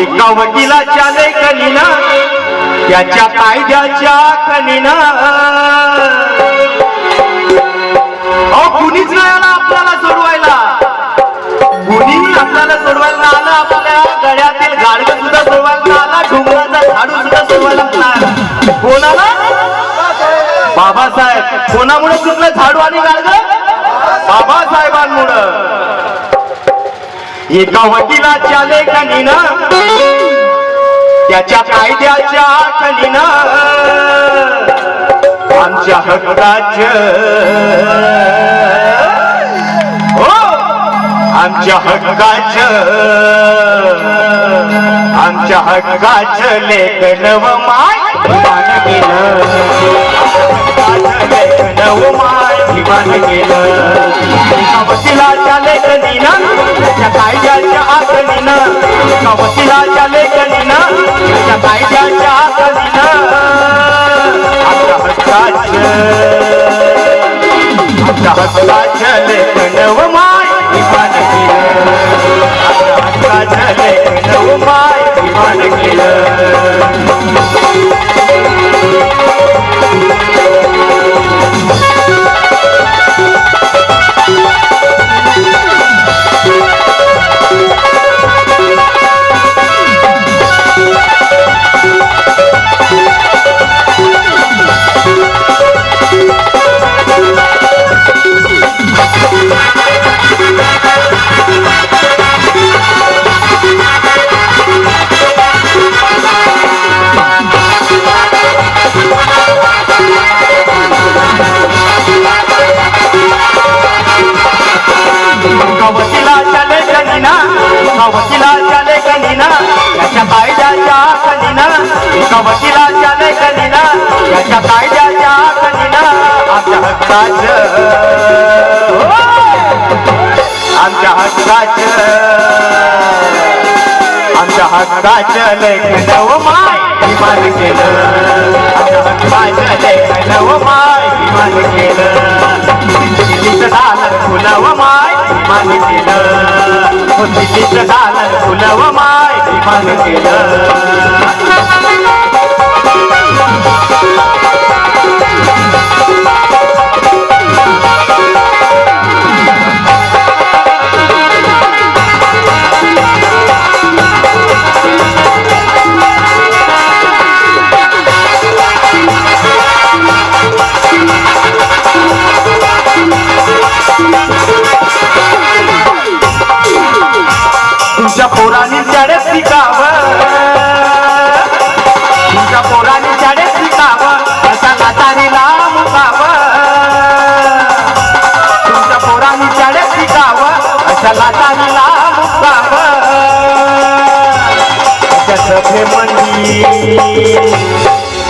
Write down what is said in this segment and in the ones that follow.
एका वकिलाच्या लेखनीना त्याच्या कायद्याच्या कनिना. अहो कुणीच नाही आला आपल्याला सोडवायला. कुणी आपल्याला सोडवायला आलं. आपल्या गळ्यातील गाडगं सुद्धा सोडवायला आला. डोंगराचा झाडू सुद्धा सोडवायला आला. कोणाला? बाबासाहेब. कोणामुळे सुटलं झाडू आणि गाडगं? बाबासाहेबांमुळं. एका वकिलाच्या लेखनीनं त्याच्या कायद्याच्या कलीनं आमच्या हक्काच हो आमच्या हक्काच आमच्या हक्काच लेखन व माय मान केलं. लेखन व माय मान केलं. एका वकिलाच्या लेखन कायद्याच्या आखणीनं एका वकिलाच्या लेखनीनं त्याच्या कायद्याच्या आखणीनं आमच्या हक्काचं आमच्या हक्काचं लेखन वकिलाच्या लेखनीना याच्या कायद्याच्या आखणीना एका वकिलाच्या लेखनीना याच्या कायद्याच्या आखणीना आमच्या हक्काच. आमच्या हक्काच. आमच्या हक्काचं लेखन माय विमान केलं. आमच्या हक्काच लेखन माय विमान केलं. झालं फुलव माय विमान केलं. होती दिल्लीचं झालं फुलव माय केलं. तुमच्या पोरांनी शाळेत शिकावं नाताने लांब पावं तुमच्या पोराने शाळेत शिकावं अशा नाताने लांब पावं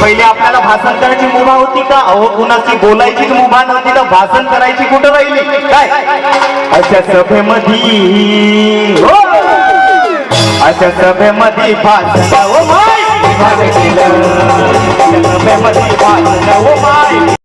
पहिले आपल्याला भाषण करायची मुभा होती का? अहो कुणाची बोलायची मुभा नव्हती तर भाषण करायची कुठं राहिली? काय? अशा सभेमध्ये हो. अशा सभेमध्ये भाषण. हो, ओ माय विभाग केलं